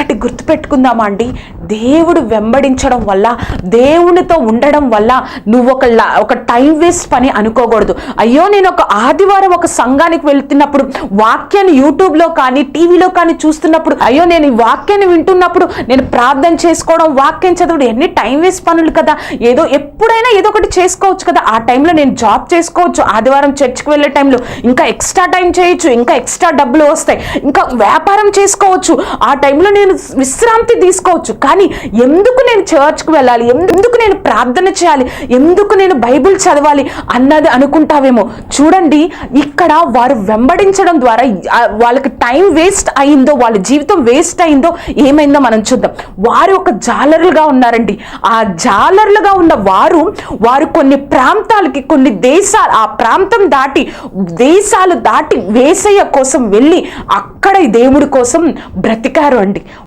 একটা గుర్తుపెట్టుకుందామా అండి? దేవుడు వెంబడించడం వల్ల దేవునితో ఉండడం వల్ల నువ్వు ఒక లా- ఒక టైం వేస్ట్ పని అనుకోకూడదు. అయ్యో నేను ఒక ఆదివారం ఒక సంఘానికి వెళ్తున్నప్పుడు వాక్యాన్ని యూట్యూబ్లో కానీ టీవీలో కానీ చూస్తున్నప్పుడు అయ్యో నేను ఈ వాక్యాన్ని వింటున్నప్పుడు నేను ప్రార్థన చేసుకోవడం వాక్యం చదవడం ఎన్ని టైం వేస్ట్ పనులు కదా. ఏదో ఎప్పుడైనా ఏదో ఒకటి చేసుకోవచ్చు కదా. ఆ టైంలో నేను జాబ్ చేసుకోవచ్చు. ఆదివారం చర్చ్కి వెళ్ళే టైంలో ఇంకా ఎక్స్ట్రా టైం చేయొచ్చు. ఇంకా ఎక్స్ట్రా డబ్బులు వస్తాయి. ఇంకా వ్యాపారం చేసుకోవచ్చు. ఆ టైంలో నేను విశ్రాంతి తీసుకోవచ్చు. కానీ ఎందుకు నేను చర్చ్కి వెళ్ళాలి? ఎందుకు నేను ప్రార్థన చేయాలి? ఎందుకు నేను బైబిల్ చదవాలి అన్నది అనుకుంటావేమో. చూడండి ఇక్కడ వారు వెంబడించడం ద్వారా వాళ్ళకి టైం వేస్ట్ అయిందో వాళ్ళ జీవితం వేస్ట్ అయిందో ఏమైందో మనం చూద్దాం. వారు ఒక జాలర్లుగా ఉన్నారండి. ఆ జాలర్లుగా ఉన్న వారు వారు కొన్ని ప్రాంతాలకి కొన్ని దేశాలు ఆ ప్రాంతం దాటి దేశాలు దాటి వేసయ్య కోసం వెళ్ళి అక్కడ దేవుడి కోసం బ్రతికారు అండి.